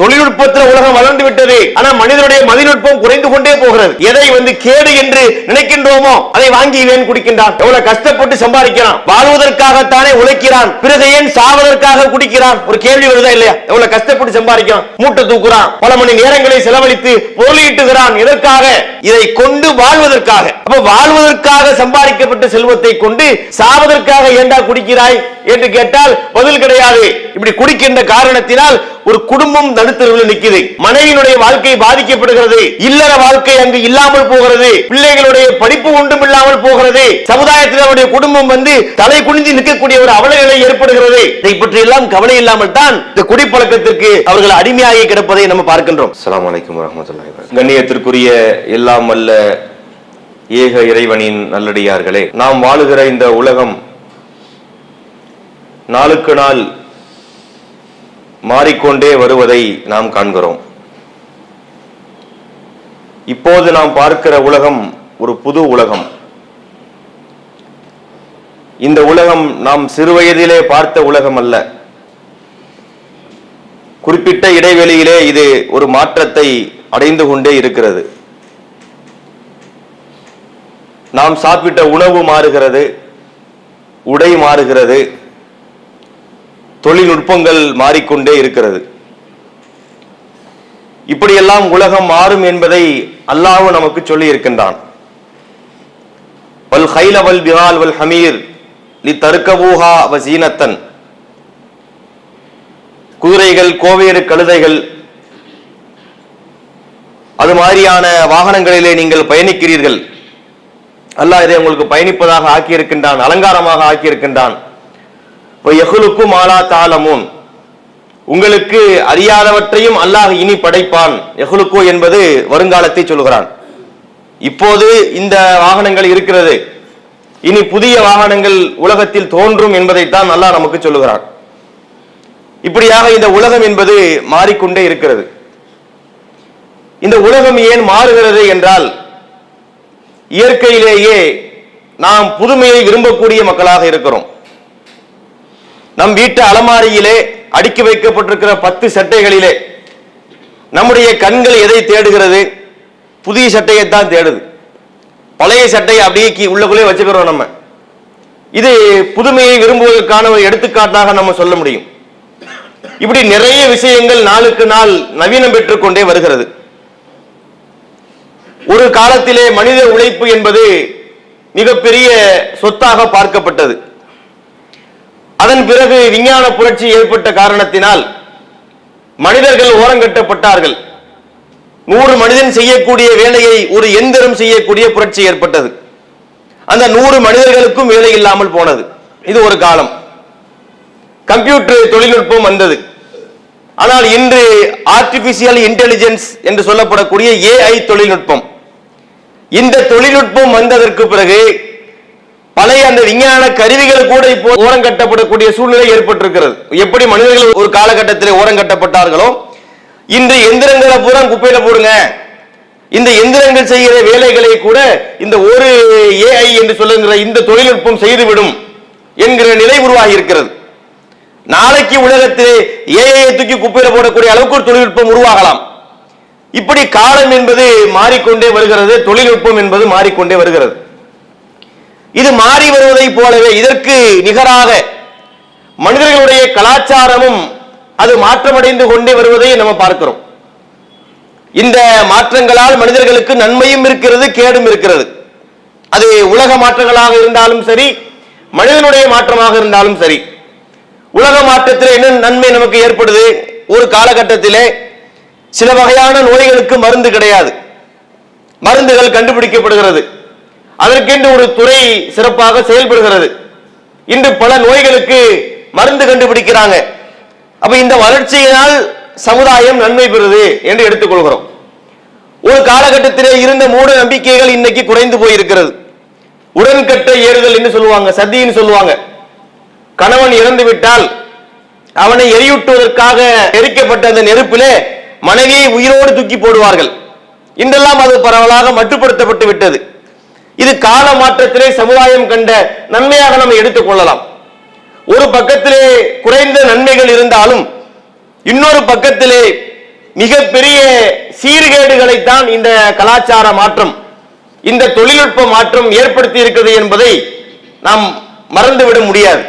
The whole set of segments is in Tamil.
தொழில்நுட்பத்தில் உலகம் வளர்ந்து விட்டது. ஆனா மனிதனுடைய மதிநுட்பம் குறைந்து கொண்டே போகிறது. எதை வந்து கேடு என்று நினைக்கின்றோமோ அதை வாங்கி இவன் குடிக்கின்றான். எவ்வளவு கஷ்டப்பட்டு சம்பாதிக்கிறான். வாழ்வதற்காகத்தானே உழைக்கிறான். பிறகு ஏன் சாவதற்காக குடிக்கிறான்? ஒரு கேள்வி வருதா இல்லையா? எவ்வளவு கஷ்டப்பட்டு சம்பாதிக்கிறான். மூட்டை தூக்குறான். பல மணி நேரங்களை செலவழித்து பொருளீட்டுகிறான் எதற்காக? இதை கொண்டு வாழ்வதற்காக. அப்ப வாழ்வதற்காக சம்பாதிக்கப்பட்ட செல்வத்தை கொண்டு சாவதற்காக ஏண்டா குடிக்கிறாய்? என்று கேட்டால் பதில் கிடையாது. இப்படி குடிக்கின்ற காரணத்தினால் ஒரு குடும்பம் நடுத்தருவில் நிக்குது. மனைவியினுடைய வாழ்க்கை பாதிக்கப்படுகிறது. இல்லற வாழ்க்கை அங்கு இல்லாமல் போகிறது. பிள்ளைகளுடைய படிப்பு ஒன்றும் இல்லாமல் போகிறது. சமுதாயத்தில் அவருடைய குடும்பம் வந்து தலை குனிஞ்சு நிற்கக்கூடிய ஒரு அவல நிலை ஏற்படுகிறது. இதை பற்றி எல்லாம் கவலை இல்லாமல் தான் இந்த குடிப்பழக்கத்திற்கு அவர்கள் அடிமையாகி கிடப்பதை நம்ம பார்க்கின்றோம். அஸ்ஸலாமு அலைக்கும் வரஹ்மத்துல்லாஹி வபரகாத்துஹு. கண்ணியத்திற்குரிய எல்லாம் வல்ல ஏக இறைவனின் நல்லடியார்களே நாம் வாழுகிற இந்த உலகம் நாளுக்கு நாள் மாறிக்கொண்டே வருவதை நாம் காண்கிறோம். இப்போது நாம் பார்க்கிற உலகம் ஒரு புது உலகம். இந்த உலகம் நாம் சிறுவயதிலே பார்த்த உலகம் அல்ல குறிப்பிட்ட இடைவெளியிலே இது ஒரு மாற்றத்தை அடைந்து கொண்டே இருக்கிறது. நாம் சாப்பிட்ட உணவு மாறுகிறது உடை மாறுகிறது தொழில்நுட்பங்கள் மாறிக்கொண்டே இருக்கிறது. இப்படியெல்லாம் உலகம் மாறும் என்பதை அல்லாஹ் நமக்கு சொல்லி இருக்கின்றான் வல் ஹைல வல் வல் ஹமீர் லி தருக்கபூஹா வசீனத்தன். குதிரைகள் கோவேறு கழுதைகள் அது மாதிரியான வாகனங்களிலே நீங்கள் பயணிக்கிறீர்கள். அல்லாஹ் இதை உங்களுக்கு பயணிப்பதாக ஆக்கியிருக்கின்றான் அலங்காரமாக ஆக்கியிருக்கின்றான். எகுலுக்கும் ஆலா தாளமும் உங்களுக்கு அறியாதவற்றையும் அல்லாஹ் இனி படைப்பான். எகுலுக்கோ என்பது வருங்காலத்தை சொல்கிறான். இப்போது இந்த வாகனங்கள் இருக்கிறது. இனி புதிய வாகனங்கள் உலகத்தில் தோன்றும் என்பதைத்தான் அல்லாஹ் நமக்கு சொல்லுகிறான். இப்படியாக இந்த உலகம் என்பது மாறிக்கொண்டே இருக்கிறது. இந்த உலகம் ஏன் மாறுகிறது என்றால் இயற்கையிலேயே நாம் புதுமையை விரும்பக்கூடிய மக்களாக இருக்கிறோம். நம் வீட்டு அலமாரியிலே அடுக்கி வைக்கப்பட்டிருக்கிற பத்து சட்டைகளிலே நம்முடைய கண்கள் எதை தேடுகிறது? புதிய சட்டையை தான் தேடுது. பழைய சட்டையை அப்படியே உள்ளக்குள்ளே வச்சுக்கிறோம் நம்ம. இது புதுமையை விரும்புவதற்கான ஒரு எடுத்துக்காட்டாக நம்ம சொல்ல முடியும். இப்படி நிறைய விஷயங்கள் நாளுக்கு நாள் நவீனம் பெற்றுக் கொண்டே வருகிறது. ஒரு காலத்திலே மனித உழைப்பு என்பது மிகப்பெரிய சொத்தாக பார்க்கப்பட்டது. அதன் பிறகு விஞ்ஞான புரட்சி ஏற்பட்ட காரணத்தினால் மனிதர்கள் ஓரங்கட்டப்பட்டார்கள் நூறு மனிதன் செய்யக்கூடிய வேலையை ஒரு எந்திரம் செய்யக்கூடிய புரட்சி ஏற்பட்டது. அந்த நூறு மனிதர்களுக்கும் வேலை இல்லாமல் போனது. இது ஒரு காலம். கம்ப்யூட்டர் தொழில்நுட்பம் வந்தது. ஆனால் இன்று ஆர்டிபிஷியல் இன்டெலிஜென்ஸ் என்று சொல்லப்படக்கூடிய ஏஐ தொழில்நுட்பம். இந்த தொழில்நுட்பம் வந்ததற்கு பிறகு பழைய அந்த விஞ்ஞான கருவிகள் கூட இப்போ ஓரங்கட்டப்படக்கூடிய சூழ்நிலை ஏற்பட்டிருக்கிறது. எப்படி மனிதர்கள் ஒரு காலகட்டத்தில் ஓரம் கட்டப்பட்டார்களோ இன்று எந்திரங்களை பூரா குப்பையில போடுங்க. இந்த எந்திரங்கள் செய்கிற வேலைகளை கூட இந்த ஒரு ஏஐ என்று சொல்லுகிற இந்த தொழில்நுட்பம் செய்துவிடும் என்கிற நிலை உருவாகி இருக்கிறது. நாளைக்கு உலகத்திலே ஏஐ தூக்கி குப்பையில போடக்கூடிய அளவுக்கு ஒரு தொழில்நுட்பம் உருவாகலாம். இப்படி காலம் என்பது மாறிக்கொண்டே வருகிறது தொழில்நுட்பம் என்பது மாறிக்கொண்டே வருகிறது. இது மாறி வருவதை போலவே இதற்கு நிகராக மனிதர்களுடைய கலாச்சாரமும் அது மாற்றமடைந்து கொண்டே வருவதை நம்ம பார்க்கிறோம். இந்த மாற்றங்களால் மனிதர்களுக்கு நன்மையும் இருக்கிறது கேடும் இருக்கிறது. அது உலக மாற்றங்களாக இருந்தாலும் சரி மனிதனுடைய மாற்றமாக இருந்தாலும் சரி. உலக மாற்றத்தில் என்ன நன்மை நமக்கு ஏற்படுது? ஒரு காலகட்டத்திலே சில வகையான நோய்களுக்கு மருந்து கிடையாது. மருந்துகள் கண்டுபிடிக்கப்படுகிறது. அதற்கென்று ஒரு துறை சிறப்பாக செயல்படுகிறது. இன்று பல நோய்களுக்கு மருந்து கண்டுபிடிக்கிறாங்க. அப்ப இந்த வளர்ச்சியினால் சமுதாயம் நன்மை பெறுது என்று எடுத்துக்கொள்கிறோம். ஒரு காலகட்டத்திலே இருந்த மூட நம்பிக்கைகள் இன்னைக்கு குறைந்து போயிருக்கிறது. உடன்கட்டை ஏறுதல் என்று சொல்லுவாங்க சதின்னு சொல்லுவாங்க. கணவன் இறந்து விட்டால் அவனை எரியூட்டுவதற்காக எரிக்கப்பட்ட அந்த நெருப்பிலே மனைவியை உயிரோடு தூக்கி போடுவார்கள். இன்றெல்லாம் அது பரவலாக மட்டுப்படுத்தப்பட்டு விட்டது. இது கால மாற்றத்திலே சமுதாயம் கண்ட நன்மையாக நம்ம எடுத்துக் கொள்ளலாம். ஒரு பக்கத்திலே குறைந்த நன்மைகள் இருந்தாலும் இன்னொரு பக்கத்திலே மிகப்பெரிய சீர்கேடுகளைத்தான் இந்த கலாச்சார மாற்றம் இந்த தொழில்நுட்ப மாற்றம் ஏற்படுத்தி இருக்கிறது என்பதை நாம் மறந்துவிட முடியாது.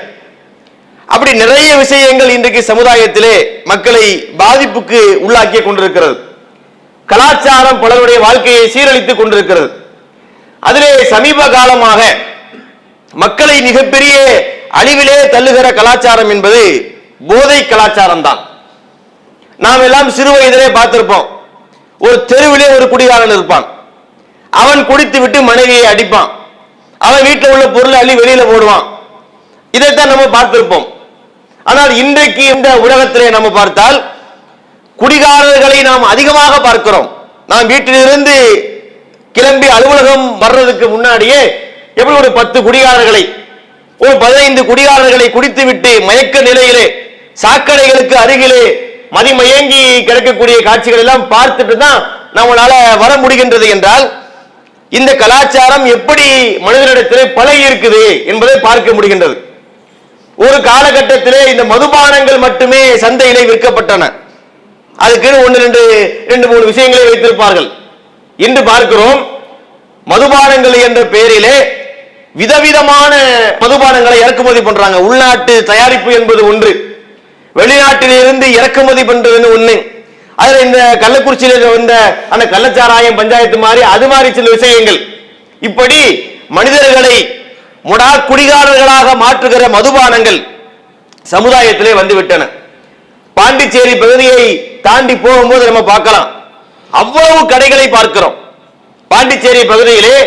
அப்படி நிறைய விஷயங்கள் இன்றைக்கு சமுதாயத்திலே மக்களை பாதிப்புக்கு உள்ளாக்கி கொண்டிருக்கிறது. கலாச்சாரம் பலருடைய வாழ்க்கையை சீரழித்துக் கொண்டிருக்கிறது. அதிலே சமீப காலமாக மக்களை மிகப்பெரிய அழிவிலே தள்ளுகிற கலாச்சாரம் என்பது போதை கலாச்சாரம் தான் நாம் எல்லாம் சிறு வயதிலே பார்த்திருப்போம். ஒரு தெருவிலே ஒரு குடிகாரன் இருப்பான். அவன் குடித்து விட்டு மனைவியை அடிப்பான். அவன் வீட்டில் உள்ள பொருளை அள்ளி வெளியில போடுவான். இதைத்தான் நம்ம பார்த்திருப்போம். ஆனால் இன்றைக்கு இந்த உலகத்திலே நம்ம பார்த்தால் குடிகாரர்களை நாம் அதிகமாக பார்க்கிறோம். நாம் வீட்டிலிருந்து கிளம்பி அலுவலகம் வர்றதுக்கு முன்னாடியே எப்படி ஒரு பத்து குடிகாரர்களை ஒரு பதினைந்து குடிகாரர்களை குடித்துவிட்டு மயக்க நிலையிலே சாக்கடைகளுக்கு அருகிலே மதிமயங்கி கிடக்கக்கூடிய காட்சிகள் எல்லாம் பார்த்துட்டு தான் நம்மளால வர முடிகின்றது என்றால் இந்த கலாச்சாரம் எப்படி மனிதனிடத்திலே பழகி இருக்குது என்பதை பார்க்க முடிகின்றது. ஒரு காலகட்டத்திலே இந்த மதுபானங்கள் மட்டுமே சந்தையிலே விற்கப்பட்டன. அதுக்கு ஒன்று ரெண்டு ரெண்டு மூணு விஷயங்களை வைத்திருப்பார்கள். இன்று பார்க்கிறோம் மதுபானங்கள் என்ற பெயரிலே விதவிதமான மதுபானங்களை இறக்குமதி பண்றாங்க. உள்நாட்டு தயாரிப்பு என்பது ஒன்று. வெளிநாட்டிலிருந்து இறக்குமதி பண்றது ஒண்ணு. அதுல இந்த கள்ளக்குறிச்சியில வந்த அந்த கள்ளச்சாராயம் பஞ்சாயத்து மாதிரி அது மாதிரி சில விஷயங்கள். இப்படி மனிதர்களை முடா குடிகாரர்களாக மாற்றுகிற மதுபானங்கள் சமுதாயத்திலே வந்துவிட்டன. பாண்டிச்சேரி பகுதியை தாண்டி போகும்போது நம்ம பார்க்கலாம். அவ்வளவு கடைகளை பார்க்கிறோம். பாண்டிச்சேரி பகுதியிலே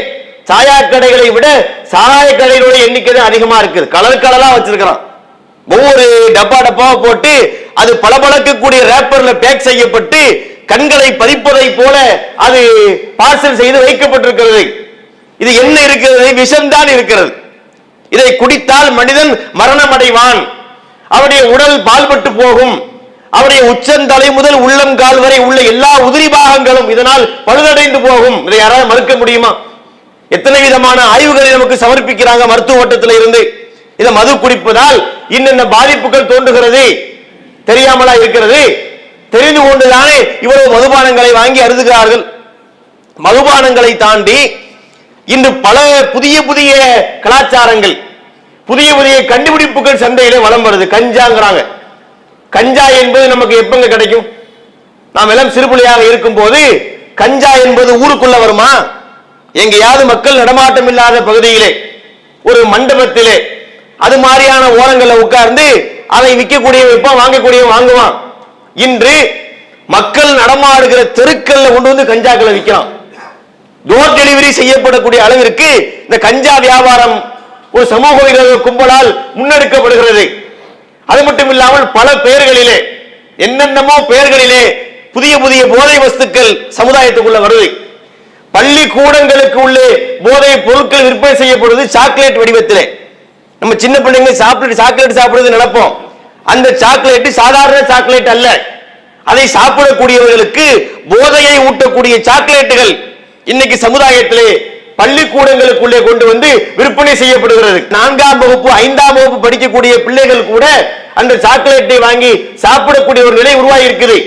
சாயா கடைகளை விட சாராய கடைகளுடைய எண்ணிக்கை தான் அதிகமா இருக்குது. கலர் கலரா வச்சிருக்கிறான் ஒவ்வொரு டப்பா டப்பாவை போட்டு அது பளபளக்கக்கூடிய ரேப்பர்ல பேக் செய்யப்பட்டு கண்களை பறிப்பதை போல அது பார்சல் செய்து வைக்கப்பட்டிருக்கிறது. இது என்ன இருக்கிறது? விஷம்தான் இருக்கிறது. இதை குடித்தால் மனிதன் மரணம் அடைவான் அவருடைய உடல் பால்பட்டு போகும். அவருடைய உச்சந்தலை முதல் உள்ளம் கால் வரை உள்ள எல்லா உதிரி பாகங்களும் இதனால் பழுதடைந்து போகும். இதை யாராவது மறுக்க முடியுமா? எத்தனை விதமான ஆய்வுகளை நமக்கு சமர்ப்பிக்கிறாங்க மருத்துவ ஓட்டத்தில் இருந்து. இதை மது குடிப்பதால் இன்னென்ன பாதிப்புகள் தோன்றுகிறது? தெரியாமலா இருக்கிறது? தெரிந்து கொண்டுதானே இவ்வளவு மதுபானங்களை வாங்கி அருதுகிறார்கள்? மதுபானங்களை தாண்டி இன்று பல புதிய புதிய கலாச்சாரங்கள் புதிய புதிய கண்டுபிடிப்புகள் சந்தையிலே வளம் வருது. கஞ்சாங்கிறாங்க. கஞ்சா என்பது நமக்கு எப்பங்க கிடைக்கும்? நாம் எல்லாம் சிறுபிள்ளையாக இருக்கும் போது கஞ்சா என்பது ஊருக்குள்ள வருமா? எங்கேயாவது மக்கள் நடமாட்டம் இல்லாத பகுதியிலே ஒரு மண்டபத்திலே அது மாதிரியான ஓரங்கள்ல உட்கார்ந்து அதை விற்கக்கூடிய விற்பான் வாங்கக்கூடிய வாங்குவான். இன்று மக்கள் நடமாடுகிற தெருக்கள்ல கொண்டு வந்து கஞ்சாக்களை விற்கிறான் டோர் டெலிவரி செய்யப்படக்கூடிய அளவிற்கு இந்த கஞ்சா வியாபாரம் ஒரு சமூக கும்பலால் முன்னெடுக்கப்படுகிறது. அது மட்டும் இல்லாமல் பல பெயர்களிலே என்னென்னமோ பெயர்களிலே புதிய புதிய போதை வஸ்துக்கள் சமுதாயத்துக்குள்ள வருது. பள்ளிக்கூடங்களுக்கு உள்ளே போதை பொருட்கள் விற்பனை செய்யப்படுவது சாக்லேட் வடிவத்திலே. நம்ம சின்ன பிள்ளைங்க சாப்பிட்டு சாக்லேட் சாப்பிடுறது நினைப்போம் அந்த சாக்லேட் சாதாரண சாக்லேட் அல்ல. அதை சாப்பிடக்கூடியவர்களுக்கு போதையை ஊட்டக்கூடிய சாக்லேட்டுகள் இன்னைக்கு சமுதாயத்திலே பள்ளிக்கூடங்களுக்குள்ளே கொண்டு வந்து விற்பனை செய்யப்படுகிறது. நான்காம் வகுப்பு ஐந்தாம் வகுப்பு படிக்கக்கூடிய பிள்ளைகள் கூட அந்த சாக்லேட்டை வாங்கி சாப்பிடக்கூடிய ஒரு நிலை உருவாகி இருக்குது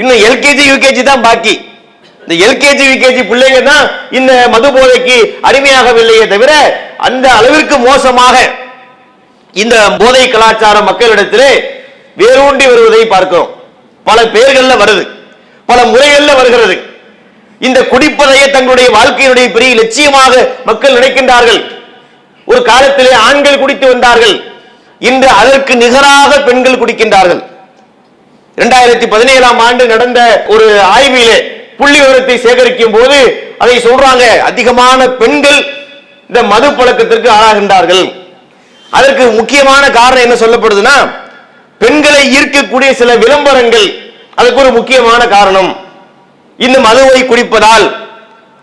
இன்னும் எல்கேஜி யூகேஜி தான் பாக்கி. இந்த எல்கேஜி யூகேஜி பிள்ளைங்க தான் இந்த மது போதைக்கு அடிமையாகவில்லையே தவிர அந்த அளவிற்கு மோசமாக இந்த போதை கலாச்சாரம் மக்களிடத்திலே வேரூண்டி வருவதை பார்க்கிறோம். பல பெயர்கள்ல வருது. பல முறைகள்ல வருகிறது. இந்த குடிப்பதையே தங்களுடைய வாழ்க்கையினுடைய பெரிய லட்சியமாக மக்கள் நினைக்கின்றார்கள். ஒரு காலத்திலே ஆண்கள் குடித்து வந்தார்கள். இன்று அதற்கு நிகராக பெண்கள் குடிக்கின்றார்கள். இரண்டாயிரத்தி பதினேழாம் ஆண்டு நடந்த ஒரு ஆய்விலே புள்ளி விவரத்தை சேகரிக்கும் போது அதை சொல்றாங்க அதிகமான பெண்கள் இந்த மது பழக்கத்திற்கு ஆளாகின்றார்கள். அதற்கு முக்கியமான காரணம் என்ன சொல்லப்படுதுன்னா பெண்களை ஈர்க்கக்கூடிய சில விளம்பரங்கள் அதுக்கு ஒரு முக்கியமான காரணம். இந்த மதுவை குடிப்பதால்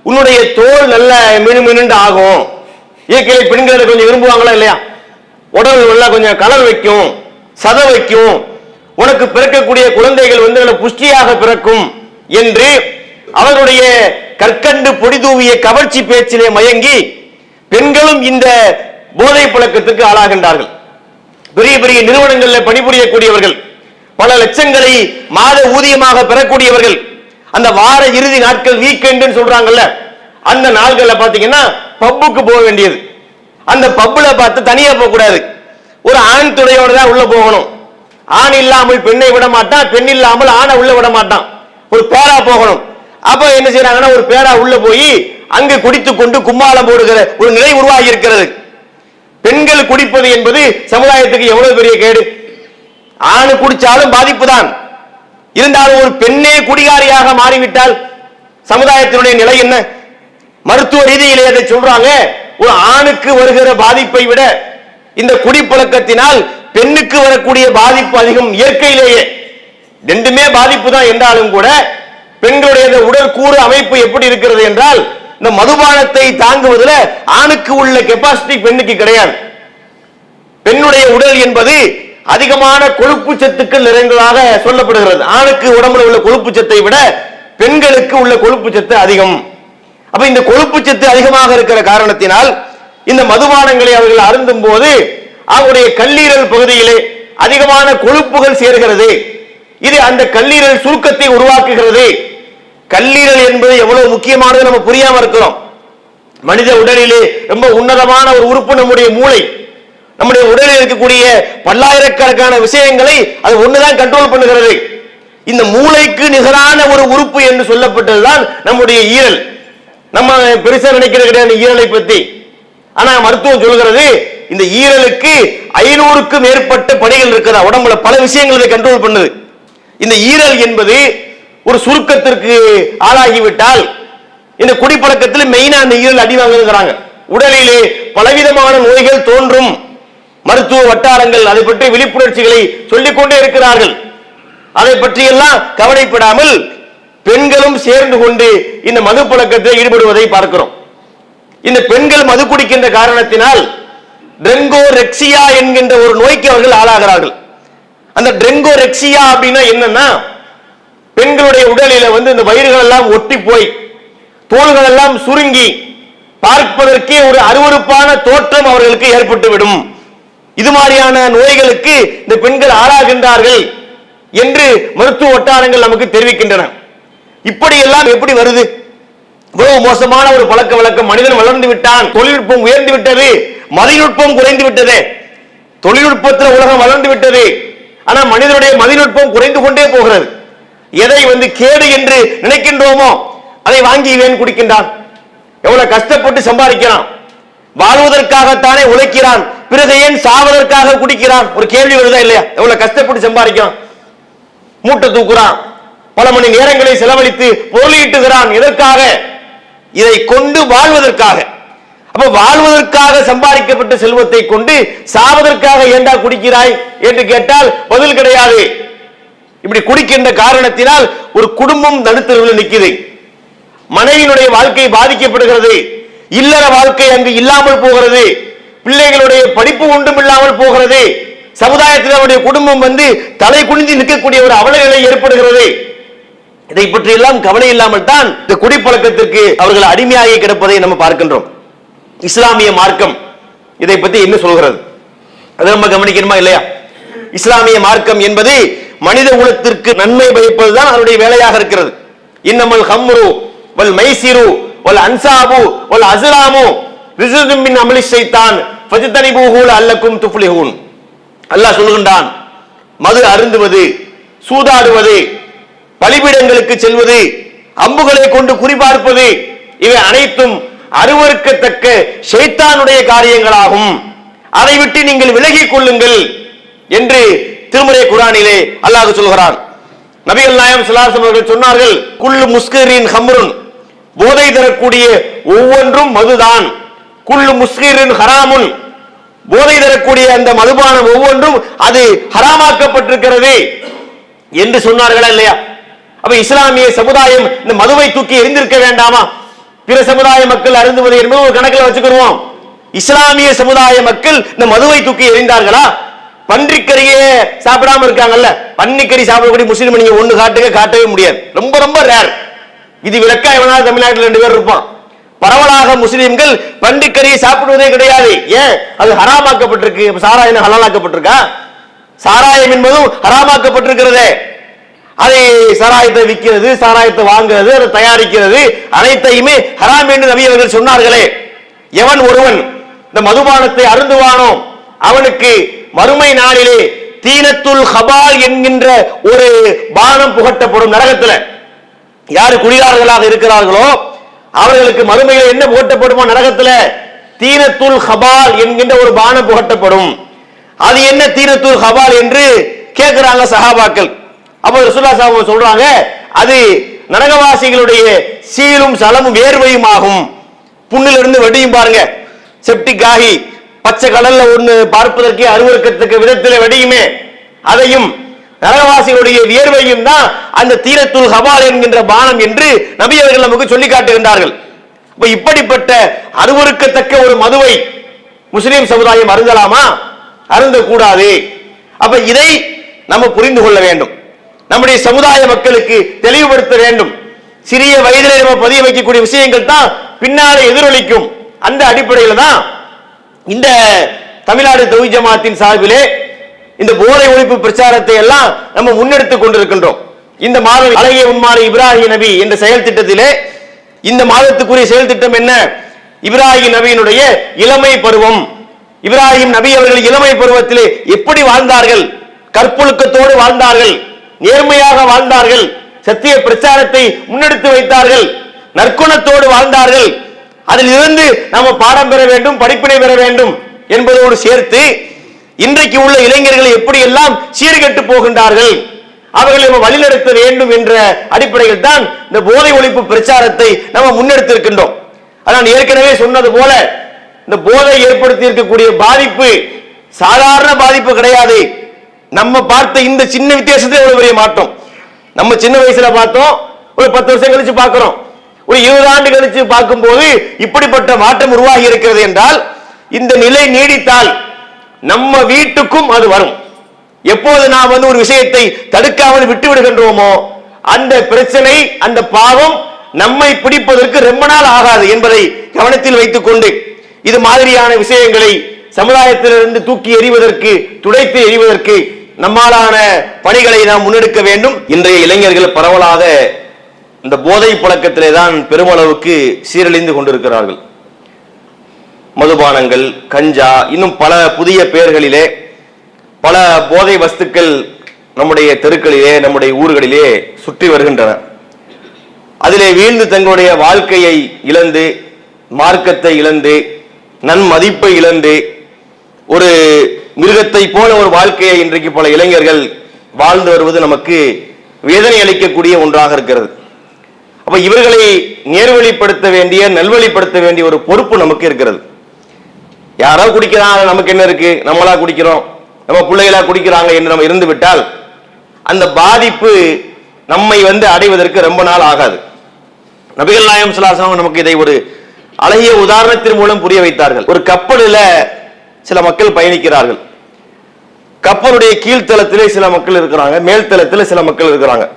உன்னுடைய தோல் நல்ல மினுமினுண்டு ஆகும். இயற்கையை பெண்கள் கொஞ்சம் விரும்புவாங்களா இல்லையா? உடல் நல்லா கொஞ்சம் கலர் வைக்கும் சத வைக்கும். உனக்கு பிறக்கக்கூடிய குழந்தைகள் வந்து நல்ல புஷ்டியாக பிறக்கும் என்று அவர்களுடைய கற்கண்டு பொடி தூவிய கவர்ச்சி பேச்சிலே மயங்கி பெண்களும் இந்த போதை பழக்கத்துக்கு ஆளாகின்றார்கள். பெரிய பெரிய நிறுவனங்களில் பணிபுரியக்கூடியவர்கள் பல லட்சங்களை மாத ஊதியமாக பெறக்கூடியவர்கள் அந்த வார இறுதி நாட்கள் வீக்கெண்ட் சொல்றாங்கல்ல அந்த நாள்கள்ல பாத்தீங்கன்னா பப்புக்கு போக வேண்டியது. அந்த பப்புல பார்த்து தனியா போக கூடாது ஒரு ஆண் துணையோட தான் உள்ள போகணும். ஆண் இல்லாமல் பெண்ணை விட மாட்டான் பெண் இல்லாமல் ஆணை உள்ள விட மாட்டான். ஒரு பேரா போகணும். அப்ப என்ன செய்யறாங்கன்னா ஒரு பேரா உள்ள போய் அங்கு குடித்து கொண்டு கும்மாளம் போடுகிற ஒரு நிலை உருவாகி இருக்கிறது பெண்கள் குடிப்பது என்பது சமுதாயத்துக்கு எவ்வளவு பெரிய கேடு? ஆணு குடிச்சாலும் பாதிப்பு தான் இருந்தாலும் ஒரு பெண்ணே குடிகாரியாக மாறிவிட்டால் சமுதாயத்தினுடைய நிலை என்ன? மருத்துவ ரீதியிலே அதை சொல்றாங்க. ஒரு ஆணுக்கு வருகிற பாதிப்பை விட இந்த குடிப்பழக்கத்தினால் பெண்ணுக்கு வரக்கூடிய பாதிப்பு அதிகம் இயற்கையிலேயே. ரெண்டுமே பாதிப்பு தான் என்றாலும் கூட பெண்களுடைய உடல் கூறு அமைப்பு எப்படி இருக்கிறது என்றால் இந்த மதுபானத்தை தாங்குவதில் ஆணுக்கு உள்ள கெப்பாசிட்டி பெண்ணுக்கு கிடையாது. பெண்ணுடைய உடல் என்பது அதிகமான கொழுப்பு சத்துக்கள் நிறைந்ததாக சொல்லப்படுகிறது. ஆணுக்கு உடம்புல உள்ள கொழுப்பு சத்தை விட பெண்களுக்கு உள்ள கொழுப்பு சத்து அதிகம். அப்ப இந்த கொழுப்பு சத்து அதிகமாக இருக்கிற காரணத்தினால் இந்த மதுபானங்களை அவர்கள் அருந்தும் போது அவருடைய கல்லீரல் பகுதியிலே அதிகமான கொழுப்புகள் சேர்கிறது. இது அந்த கல்லீரல் சுருக்கத்தை உருவாக்குகிறது. கல்லீரல் என்பது எவ்வளவு முக்கியமானது நம்ம புரியாம இருக்கிறோம். மனித உடலிலே ரொம்ப உன்னதமான ஒரு உறுப்பு நம்முடைய மூளை. நம்முடைய உடலில் இருக்கக்கூடிய பல்லாயிரக்கணக்கான விஷயங்களை அது ஒண்ணுதான் கண்ட்ரோல் பண்ணுகிறது. இந்த மூளைக்கு நிகரான ஒரு உறுப்பு என்று சொல்லப்பட்டதுதான் நம்முடைய ஈரல். நம்ம பெருசா நினைக்கிற கிடையாது ஈரலை பத்தி. ஆனா மருத்துவம் சொல்கிறது இந்த ஈரலுக்கு ஐநூறுக்கு மேற்பட்ட பணிகள் இருக்குதா. உடம்புல பல விஷயங்கள் இதை கண்ட்ரோல் பண்ணுது. இந்த ஈரல் என்பது ஒரு சுருக்கத்திற்கு ஆளாகிவிட்டால் இந்த குடிப்பழக்கத்தில் மெயினா அந்த ஈரல் அடி வாங்குறாங்க உடலிலே பலவிதமான நோய்கள் தோன்றும். மருத்துவ வட்டாரங்கள் அதை பற்றி விழிப்புணர்ச்சிகளை சொல்லிக் கொண்டே இருக்கிறார்கள். அதை பற்றியெல்லாம் கவலைப்படாமல் பெண்களும் சேர்ந்து கொண்டு இந்த மது பழக்கத்தில் ஈடுபடுவதை பார்க்கிறோம். இந்த பெண்கள் மது குடிக்கின்ற காரணத்தினால் டெங்கோ ரெக்சியா என்கின்ற ஒரு நோய்க்கு அவர்கள் ஆளாகிறார்கள். அந்த டெங்கோ ரெக்சியா அப்படின்னா என்னன்னா பெண்களுடைய உடலில வந்து இந்த வயிறுகள் எல்லாம் ஒட்டி போய் தோள்கள் எல்லாம் சுருங்கி பார்ப்பதற்கே ஒரு அருவருப்பான தோற்றம் அவர்களுக்கு ஏற்பட்டுவிடும். இது மாதிரியான நோய்களுக்கு இந்த பெண்கள் ஆளாகின்றார்கள் என்று மருத்துவ வட்டாரங்கள் நமக்கு தெரிவிக்கின்றன. இப்படி எல்லாம் எப்படி வருது? இவ்வளவு மோசமான ஒரு பழக்க வழக்கம் மனிதன் வளர்ந்து விட்டான் தொழில்நுட்பம் உயர்ந்து விட்டது மதிநுட்பம் குறைந்து விட்டது. தொழில்நுட்பத்தில் உலகம் வளர்ந்து விட்டது. ஆனா மனிதனுடைய மதிநுட்பம் குறைந்து கொண்டே போகிறது. எதை வந்து கேடு என்று நினைக்கின்றோமோ அதை வாங்கி இவன் குடிக்கின்றான். எவ்வளவு கஷ்டப்பட்டு சம்பாதிக்கிறான். வாழ்வதற்காகத்தானே உழைக்கிறான். பிறகு ஏன் சாவதற்காக குடிக்கிறான்? ஒரு கேள்வி வருதா இல்லையா? எவ்வளவு கஷ்டப்பட்டு சம்பாதிக்கிறான்? மூட்டை தூக்குறான். பல மணி நேரங்களை செலவழித்து பொருளீட்டுகிறான் எதற்காக? இதை கொண்டு வாழ்வதற்காக. அப்ப வாழ்வதற்காக சம்பாதிக்கப்பட்ட செல்வத்தை கொண்டு சாவதற்காக ஏண்டா குடிக்கிறாய் என்று கேட்டால் பதில் கிடையாது. இப்படி குடிக்கின்ற காரணத்தினால் ஒரு குடும்பம் நடுத்தருவில் நிற்கிறது மனைவியினுடைய வாழ்க்கை பாதிக்கப்படுகிறது. இல்லற வாழ்க்கை அங்கு இல்லாமல் போகிறது. பிள்ளைகளுடைய படிப்பு ஒன்றும் இல்லாமல் போகிறது. சமுதாயத்தில் அவருடைய குடும்பம் வந்து தலை குனிந்து நிற்கக்கூடிய ஒரு அவல நிலை ஏற்படுகிறது. இதை பற்றி எல்லாம் கவலை இல்லாமல் தான் இந்த குடிப்பழக்கத்திற்கு அவர்கள் அடிமையாகி கிடப்பதை நம்ம பார்க்கின்றோம். இஸ்லாமிய மார்க்கம் இதை பத்தி என்ன சொல்கிறது? அதை நம்ம கவனிக்கணுமா இல்லையா? இஸ்லாமிய மார்க்கம் என்பது மனித குலத்திற்கு நன்மை பயப்பதுதான் அவருடைய வேலையாக இருக்கிறது. இன்னமல் ஹம்ரு வல் மைசிரு வல் அன்சாபு வல் அசுராமு ரிசுதும் மின் அமலி ஷைத்தான் ஃபஜ்தனிபூஹு அல்லக்கும் துஃப்லிஹூன். அல்லாஹ் சொல்லுகின்றான் மது அருந்துவது சூதாடுவது பலிபீடங்களுக்கு செல்வது அம்புகளை கொண்டு குறிபார்ப்பது இவை அனைத்தும் அருவருக்கத்தக்க ஷைத்தானுடைய காரியங்களாகும். அதை விட்டு நீங்கள் விலகிக் கொள்ளுங்கள் என்று திருமறை குரானிலே அல்லாஹ் சொல்கிறான். நபிகள் நாயம் சிலாசம் அவர்கள் சொன்னார்கள் குள்ளு முஸ்கரின் ஹம்ருன். போதை தரக்கூடிய ஒவ்வொன்றும் மதுதான். குள்ளு முஸ்கீரின் ஹராமுன். போதை தரக்கூடிய அந்த மதுபானம் ஒவ்வொன்றும் அது ஹராமாக்கப்பட்டிருக்கிறது. என்று சொன்னார்களா இல்லையா? அப்ப இஸ்லாமிய சமுதாயம் இந்த மதுவை தூக்கி எரிந்திருக்க வேண்டாமா? பிற சமுதாய மக்கள் அருந்துவது என்பது ஒரு கணக்கில் வச்சுக்கிடுவோம். இஸ்லாமிய சமுதாய மக்கள் இந்த மதுவை தூக்கி எறிந்தார்களா? பன்றிக்கறியே சாப்பிடாம இருக்காங்கல்ல? பன்னிக்கறி சாப்பிடக்கூடிய முஸ்லீம் நீங்க ஒண்ணு காட்டுக்க காட்டவே முடியாது. ரொம்ப ரொம்ப ரேர் இது விளக்கா எவனாவது தமிழ்நாட்டில் ரெண்டு பேர் இருப்பான். பரவலாக முஸ்லிம்கள் பன்றிக்கறியை சாப்பிடுவதே கிடையாது. ஏன்? அது ஹராமாக்கப்பட்டிருக்கு. சாராயம் ஹலாலாக்கப்பட்டிருக்கா? சாராயம் என்பதும் ஹராமாக்கப்பட்டிருக்கிறதே. அதை சாராயத்தை விற்கிறது சாராயத்தை வாங்குறது அதை தயாரிக்கிறது அனைத்தையுமே ஹராம் என்று நபி அவர்கள் சொன்னார்களே. எவன் ஒருவன் இந்த மதுபானத்தை அருந்துவானோ அவனுக்கு மறுமை நாளிலே தீனத்துல் ஹபால் என்கின்ற ஒரு பானம் புகட்டப்படும் நரகத்தில். யாரு குடியார்களாக இருக்கிறார்களோ அவர்களுக்கு மறுமையில் என்ன புகட்டப்படுமோ நரகத்துல? தீனத்துல் ஹபால் என்கின்ற ஒரு பானம் புகட்டப்படும். அது என்ன தீனத்துல் ஹபால் என்று கேட்கிறாங்க சஹாபாக்கள். அப்போ ரசுல்லா ஸல்லல்லாஹு சொல்றாங்க அது நரகவாசிகளுடைய சீலும் சலமும் வேர்வையும் ஆகும் புண்ணிலிருந்து வெடியும் பாருங்க. செப்டிக் ஆகி பச்சை கடல்ல ஒன்று பார்ப்பதற்கே அருவருக்கத்தக்க விதத்தில் வெடியுமே. அதையும் நரகவாசிகளுடைய வியர்வையும் தான் அந்த தீரத்துள் ஹபால் என்கின்ற பானம் என்று நபி அவர்கள் நமக்கு சொல்லி காட்டுகின்றார்கள். இப்ப இப்படிப்பட்ட அருவருக்கத்தக்க ஒரு மதுவை முஸ்லிம் சமுதாயம் அருந்தலாமா? அருந்த கூடாது அப்ப இதை நம்ம புரிந்து கொள்ள வேண்டும். நம்முடைய சமுதாய மக்களுக்கு தெளிவுபடுத்த வேண்டும். சிறிய வயதிலே நம்ம பதிய வைக்கக்கூடிய விஷயங்கள் தான் பின்னாலே எதிரொலிக்கும். அந்த அடிப்படையில் தான் இந்த தமிழ்நாடு தொகுதி ஜமாத்தின் சார்பிலே இந்த போதை ஒழிப்பு பிரச்சாரத்தை எல்லாம் நம்ம முன்னெடுத்துக் கொண்டிருக்கின்றோம். இந்த மாதம் அழகிய உண்மான இப்ராஹிம் நபி என்ற செயல் திட்டத்திலே இந்த மாதத்துக்குரிய செயல் திட்டம் என்ன? இப்ராஹிம் நபியினுடைய இளமை பருவம். இப்ராஹிம் நபி அவர்கள் இளமை பருவத்திலே எப்படி வாழ்ந்தார்கள்? கற்பொழுக்கத்தோடு வாழ்ந்தார்கள். நேர்மையாக வாழ்ந்தார்கள். சத்திய பிரச்சாரத்தை முன்னெடுத்து வைத்தார்கள். நற்குணத்தோடு வாழ்ந்தார்கள். அதில் இருந்து நாம பாடம் பெற வேண்டும் படிப்பினை பெற வேண்டும் என்பதோடு சேர்த்து இன்றைக்கு உள்ள இளைஞர்கள் எப்படி எல்லாம் சீர்கெட்டு போகின்றார்கள்? அவர்களை நம்ம வழிநடத்த வேண்டும் என்ற அடிப்படையில் தான் இந்த போதை ஒழிப்பு பிரச்சாரத்தை நம்ம முன்னெடுத்திருக்கின்றோம். அதான் ஏற்கனவே சொன்னது போல இந்த போதை ஏற்படுத்தி இருக்கக்கூடிய பாதிப்பு சாதாரண பாதிப்பு கிடையாது. நம்ம பார்த்த இந்த சின்ன வித்தியாசத்தை எவ்வளவு பெரிய மாற்றம்? நம்ம சின்ன வயசுல பார்த்தோம் ஒரு பத்து வருஷம் கழிச்சு பார்க்கிறோம். ஒரு இருபது ஆண்டு கழிச்சு பார்க்கும்போது இப்படிப்பட்ட மாற்றம் உருவாகி இருக்கிறது என்றால் இந்த நிலை நீடித்தால் நம்ம வீட்டுக்கும் அது வரும். எப்போது நாம் வந்து ஒரு விஷயத்தை தடுக்காமல் விட்டு விடுகின்றோமோ அந்த பிரச்சனை அந்த பாவம் நம்மை பிடிப்பதற்கு ரொம்ப நாள் ஆகாது என்பதை கவனத்தில் வைத்துக் கொண்டு இது மாதிரியான விஷயங்களை சமுதாயத்திலிருந்து தூக்கி எறிவதற்கு துடைத்து எறிவதற்கு நம்மாலான பணிகளை நாம் முன்னெடுக்க வேண்டும். இன்றைய இளைஞர்கள் பரவலாக இந்த போதை பழக்கத்திலே தான் பெருமளவுக்கு சீரழிந்து கொண்டிருக்கிறார்கள். மதுபானங்கள் கஞ்சா இன்னும் பல புதிய பெயர்களிலே பல போதை வஸ்துக்கள் நம்முடைய தெருக்களிலே நம்முடைய ஊர்களிலே சுற்றி வருகின்றன. அதிலே வீழ்ந்து தங்களுடைய வாழ்க்கையை இழந்து மார்க்கத்தை இழந்து நன்மதிப்பை இழந்து ஒரு மிருகத்தை போல ஒரு வாழ்க்கையை இன்றைக்கு பல இளைஞர்கள் வாழ்ந்து வருவது நமக்கு வேதனை அளிக்கக்கூடிய ஒன்றாக இருக்கிறது. அப்ப இவர்களை நேர்வழிப்படுத்த வேண்டிய நல்வழிப்படுத்த வேண்டிய ஒரு பொறுப்பு நமக்கு இருக்கிறது. யாரோ குடிக்கிறாங்க நமக்கு என்ன இருக்கு? நம்மளா குடிக்கிறோம். நம்ம பிள்ளைகளா குடிக்கிறாங்க என்று நம்ம இருந்து விட்டால் அந்த பாதிப்பு நம்மை வந்து அடைவதற்கு ரொம்ப நாள் ஆகாது. நபிகள் நாயம் சுலாசம் நமக்கு இதை ஒரு அழகிய உதாரணத்தின் மூலம் புரிய வைத்தார்கள். ஒரு கப்பலில் சில மக்கள் பயணிக்கிறார்கள். கப்பலுடைய கீழ்த்தளத்திலே சில மக்கள் இருக்கிறாங்க மேல்தளத்தில் சில மக்கள் இருக்கிறாங்க.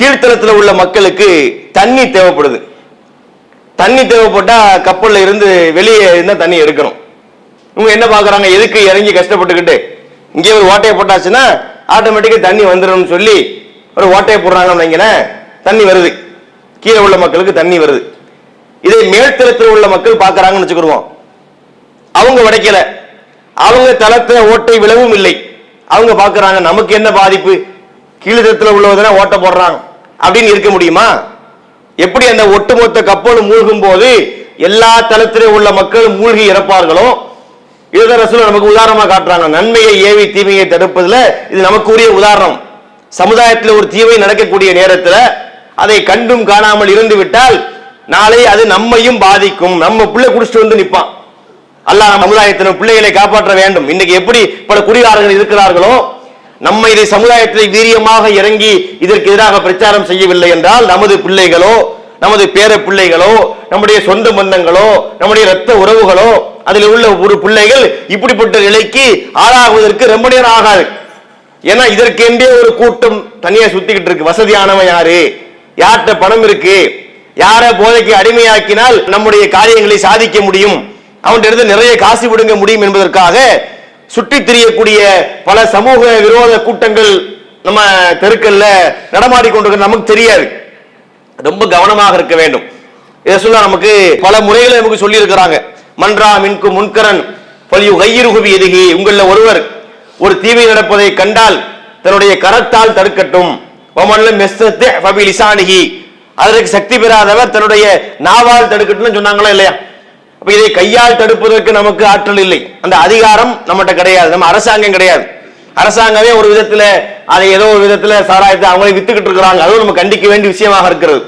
கீழ்த்தளத்தில் உள்ள மக்களுக்கு தண்ணி தேவைப்படுது. தண்ணி தேவைப்பட்டா கப்பல்ல இருந்து வெளியே இருந்தா தண்ணி எடுக்கணும். இவங்க என்ன பாக்குறாங்க? எதுக்கு இறங்கி கஷ்டப்பட்டுக்கிட்டு? இங்கே ஒரு ஓட்டையை போட்டாச்சுன்னா ஆட்டோமேட்டிக்கா தண்ணி வந்துடும் சொல்லி ஒரு ஓட்டையை போடுறாங்கன்னு நினைக்கிறேன் தண்ணி வருது. கீழே உள்ள மக்களுக்கு தண்ணி வருது. இதை மேல்தளத்தில் உள்ள மக்கள் பார்க்குறாங்கன்னு வச்சுக்கிடுவோம். அவங்க உடைக்கல. அவங்க தளத்தில் ஓட்டை விளவும் இல்லை. அவங்க பார்க்குறாங்க நமக்கு என்ன பாதிப்பு? கீழ்தளத்தில் உள்ளவதானே ஓட்டை போடுறாங்க. அப்படின்னு இருக்க முடியுமா? எப்படி அந்த ஒட்டுமொத்த கப்பல் மூழ்கும் போது எல்லா தளத்திலே உள்ள மக்கள் மூழ்கி இறப்பார்களோ? இதுதான் ரசூல் நமக்கு உதாரணமா காட்டுறாங்க. நன்மையை ஏவி தீமையை தடுப்பதுல இது நமக்கு உரிய உதாரணம். சமுதாயத்தில் ஒரு தீமை நடக்கக்கூடிய நேரத்தில் அதை கண்டும் காணாமல் இருந்து விட்டால் நாளை அது நம்மையும் பாதிக்கும். நம்ம பிள்ளை குடிச்சிட்டு வந்து நிற்பான். அல்லாஹ் நம்ம சமுதாயத்தின் பிள்ளைகளை காப்பாற்ற வேண்டும். இன்னைக்கு எப்படி பல குடிகாரர்கள் இருக்கிறார்களோ நம்ம இதை சமுதாயத்தை வீரியமாக இறங்கி இதற்கு எதிராக பிரச்சாரம் செய்யவில்லை என்றால் நமது பிள்ளைகளோ நமது பேர பிள்ளைகளோ நம்முடைய சொந்த பந்தங்களோ நம்முடைய இரத்த உறவுகளோ அதில் உள்ள ஒரு பிள்ளைகள் இப்படிப்பட்ட நிலைக்கு ஆளாகுவதற்கு ரொம்ப நேரம் ஆகாது. ஏன்னா இதற்கென்றே ஒரு கூட்டம் தனியா சுத்திக்கிட்டு இருக்கு. வசதியானவன் யாரு? யார்கிட்ட பணம் இருக்கு? யார போதைக்கு அடிமையாக்கினால் நம்முடைய காரியங்களை சாதிக்க முடியும்? அவன் நிறைய காசு விடுங்க முடியும் என்பதற்காக சுற்றித் திரியக்கூடிய பல சமூக விரோத கூட்டங்கள் நம்ம தெருக்கல்ல நடமாடி நமக்கு தெரியாது. ரொம்ப கவனமாக இருக்க வேண்டும். இதை சொல்ல நமக்கு பல முறைகளை நமக்கு சொல்லி இருக்கிறாங்க மன்றா மின்கு முன்கரன் பலியு கையிருகுவி எதுகி உங்களில் ஒருவர் ஒரு தீமை நடப்பதை கண்டால் தன்னுடைய கரத்தால் தடுக்கட்டும். அதற்கு சக்தி பெறாதவர் தன்னுடைய நாவால் தடுக்கட்டும்னு சொன்னாங்களா இல்லையா? அப்ப இதை கையால் தடுப்பதற்கு நமக்கு ஆற்றல் இல்லை. அந்த அதிகாரம் நம்மகிட்ட கிடையாது. நம்ம அரசாங்கம் கிடையாது. அரசாங்கமே ஒரு விதத்துல அதை ஏதோ ஒரு விதத்துல சாராயத்தை அவங்களே வித்துக்கிட்டு இருக்கிறாங்க. அதுவும் நம்ம கண்டிக்க வேண்டிய விஷயமாக இருக்கிறது.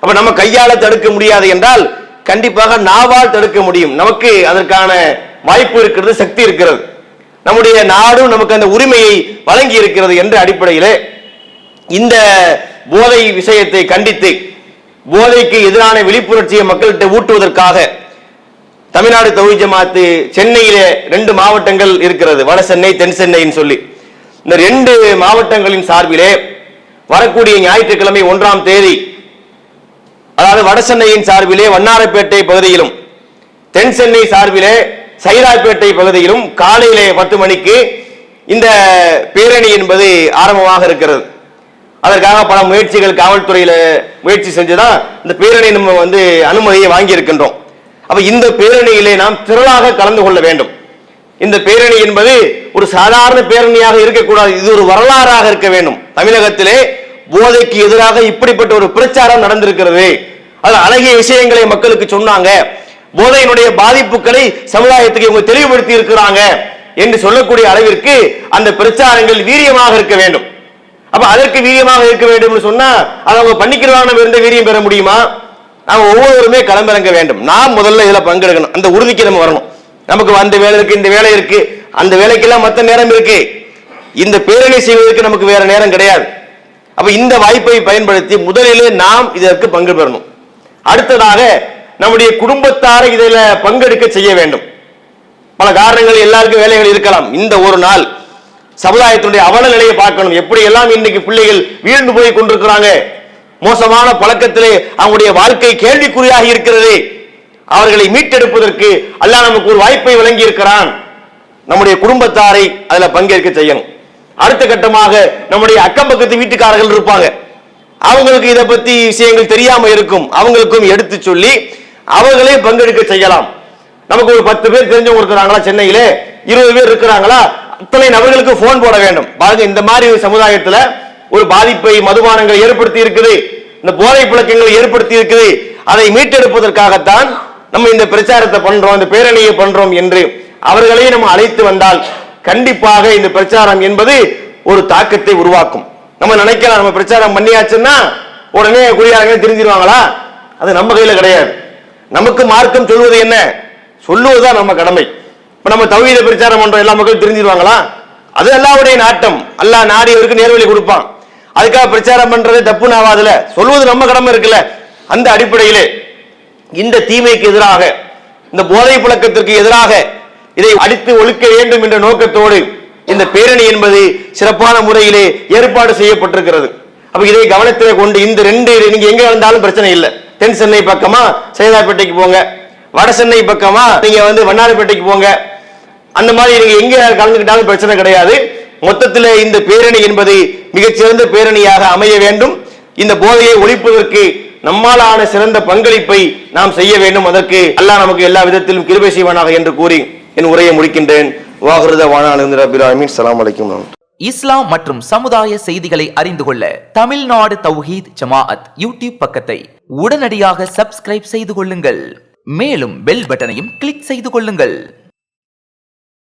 அப்ப நம்ம கையால தடுக்க முடியாது என்றால் கண்டிப்பாக நாவால் தடுக்க முடியும். நமக்கு அதற்கான வாய்ப்பு இருக்கிறது சக்தி இருக்கிறது. நம்முடைய நாடும் நமக்கு அந்த உரிமையை வழங்கி இருக்கிறது என்ற அடிப்படையிலே இந்த போதை விஷயத்தை கண்டித்து போதைக்கு எதிரான விழிப்புணர்ச்சியை மக்கள்கிட்ட ஊட்டுவதற்காக தமிழ்நாடு தொகுதி ஜமாத்து சென்னையிலே ரெண்டு மாவட்டங்கள் இருக்கிறது. வட சென்னை தென் சென்னைன்னு சொல்லி. இந்த ரெண்டு மாவட்டங்களின் சார்பிலே வரக்கூடிய ஞாயிற்றுக்கிழமை ஒன்றாம் தேதி அதாவது வட சென்னையின் சார்பிலே வண்ணாரப்பேட்டை பகுதியிலும் தென் சென்னை சார்பிலே சைதாப்பேட்டை பகுதியிலும் காலையிலே பத்து மணிக்கு இந்த பேரணி என்பது ஆரம்பமாக இருக்கிறது. அதற்காக பல முயற்சிகள் காவல்துறையில முயற்சி செஞ்சுதான் இந்த பேரணி நம்ம வந்து அனுமதியை வாங்கி இருக்கின்றோம் அப்ப இந்த பேரணியிலே நாம் திரளாக கலந்து கொள்ள வேண்டும். இந்த பேரணி என்பது ஒரு சாதாரண பேரணியாக இருக்கக்கூடாது. இது ஒரு வரலாறாக இருக்க வேண்டும். தமிழகத்திலே போதைக்கு எதிராக இப்படிப்பட்ட ஒரு பிரச்சாரம் நடந்திருக்கிறது. அது அழகிய விஷயங்களை மக்களுக்கு சொன்னாங்க. போதையினுடைய பாதிப்புகளை சமுதாயத்துக்கு இவங்க தெளிவுபடுத்தி இருக்கிறாங்க என்று சொல்லக்கூடிய அளவிற்கு அந்த பிரச்சாரங்கள் வீரியமாக இருக்க வேண்டும். அப்ப அதற்கு வீரியமாக இருக்க வேண்டும் சொன்னா அதை அவங்க பண்ணிக்கிறவாங்க இருந்த வீரியம் பெற முடியுமா? நாம் ஒவ்வொருவருமே களமிறங்க வேண்டும். நாம் முதல்ல இதில் பங்கெடுக்கணும். அந்த உறுதிக்கு நம்ம வரணும். நமக்கு அந்த வேலை இருக்கு இந்த வேலை இருக்கு. அந்த வேலைக்கெல்லாம் மற்ற நேரம் இருக்கு. இந்த பேரணி செய்வதற்கு நமக்கு வேற நேரம் கிடையாது. அப்ப இந்த வாய்ப்பை பயன்படுத்தி முதலிலே நாம் இதற்கு பங்கு பெறணும். அடுத்ததாக நம்முடைய குடும்பத்தாரை இதில் பங்கெடுக்க செய்ய வேண்டும். பல காரணங்கள் எல்லாருக்கும் வேலைகள் இருக்கலாம். இந்த ஒரு நாள் சமுதாயத்தினுடைய அவல நிலையை பார்க்கணும். எப்படி எல்லாம் இன்னைக்கு பிள்ளைகள் வீழ்ந்து போய் கொண்டிருக்கிறாங்க? மோசமான பழக்கத்திலே அவங்களுடைய வாழ்க்கை கேள்விக்குறியாக இருக்கிறது. அவர்களை மீட்டெடுப்பதற்கு அல்லாஹ் நமக்கு ஒரு வாய்ப்பை வழங்கி இருக்கிறான் நம்முடைய குடும்பத்தாரை அதுல பங்கேற்க செய்யணும். அடுத்த கட்டமாக நம்முடைய அக்கம் பக்கத்து வீட்டுக்காரர்கள் இருப்பாங்க. அவங்களுக்கு இதை பத்தி விஷயங்கள் தெரியாம இருக்கும். அவங்களுக்கும் எடுத்து சொல்லி அவர்களே பங்கெடுக்க செய்யலாம். நமக்கு ஒரு பத்து பேர் தெரிஞ்சவங்க இருக்கிறாங்களா சென்னையிலே? இருபது பேர் இருக்கிறாங்களா? அத்தனை நபர்களுக்கு போன் போட வேண்டும். பாருங்க இந்த மாதிரி ஒரு சமுதாயத்துல ஒரு பாதிப்பை மதுபானங்கள் ஏற்படுத்தி இருக்குது. இந்த போதை புழக்கங்களை ஏற்படுத்தி இருக்குது. அதை மீட்டெடுப்பதற்காகத்தான் நம்ம இந்த பிரச்சாரத்தை பண்றோம் இந்த பேரணியை பண்றோம் என்று அவர்களே நம்ம அழைத்து வந்தால் கண்டிப்பாக இந்த பிரச்சாரம் என்பது ஒரு தாக்கத்தை உருவாக்கும். நம்ம நினைக்கலாம் நம்ம பிரச்சாரம் பண்ணியாச்சுன்னா உடனே குடியாரங்க தெரிஞ்சிருவாங்களா? அது நம்ம கையில கிடையாது. நமக்கு மார்க்கம் சொல்வது என்ன? சொல்லுவதுதான் நம்ம கடமை. இப்ப நம்ம தவீத பிரச்சாரம் பண்றோம் எல்லா மக்களும் தெரிஞ்சிருவாங்களா? அது அல்லாவுடைய நாட்டம். அல்லா நாடியவருக்கு நேர்வழி கொடுப்பான். அதுக்காக பிரச்சாரம் பண்றது தப்பு ஆகாதுல சொல்வது நம்ம கடமை இருக்குல்ல. அந்த அடிப்படையிலே இந்த தீமைக்கு எதிராக இந்த போதை புழக்கத்திற்கு எதிராக இதை அடித்து ஒழிக்க வேண்டும் என்ற நோக்கத்தோடு இந்த பேரணி என்பது சிறப்பான முறையிலே ஏற்பாடு செய்யப்பட்டிருக்கிறது. அப்ப இதை கவனத்திலே கொண்டு இந்த ரெண்டு நீங்க எங்க இருந்தாலும் பிரச்சனை இல்லை. தென் சென்னை பக்கமா சைதாப்பேட்டைக்கு போங்க. வட சென்னை பக்கமா நீங்க வந்து வண்ணாரப்பேட்டைக்கு போங்க. அந்த மாதிரி நீங்க எங்க கலந்துக்கிட்டாலும் பிரச்சனை கிடையாது. மொத்தத்தில் இந்த பேரணி என்பது மிகச்சிறந்த பேரணியாக அமைய வேண்டும். இந்த போதையை ஒழிப்பதற்கு நம்மாலான சிறந்த பங்களிப்பை நாம் செய்ய வேண்டும். அதற்கு அல்லாஹ் நமக்கு எல்லா விதத்திலும் கிருபை செய்வானாக என்று கூறி என் உரையை முடிக்கின்றேன். வாகிருத வானானந்த ரபில் சலாம் அலைக்கும் இஸ்லாம் மற்றும் சமுதாய செய்திகளை அறிந்து கொள்ள தமிழ்நாடு தௌஹீத் ஜமாஅத் யூடியூப் பக்கத்தை உடனடியாக சப்ஸ்கிரைப் செய்து கொள்ளுங்கள். மேலும் பெல் பட்டனையும் கிளிக் செய்து கொள்ளுங்கள்.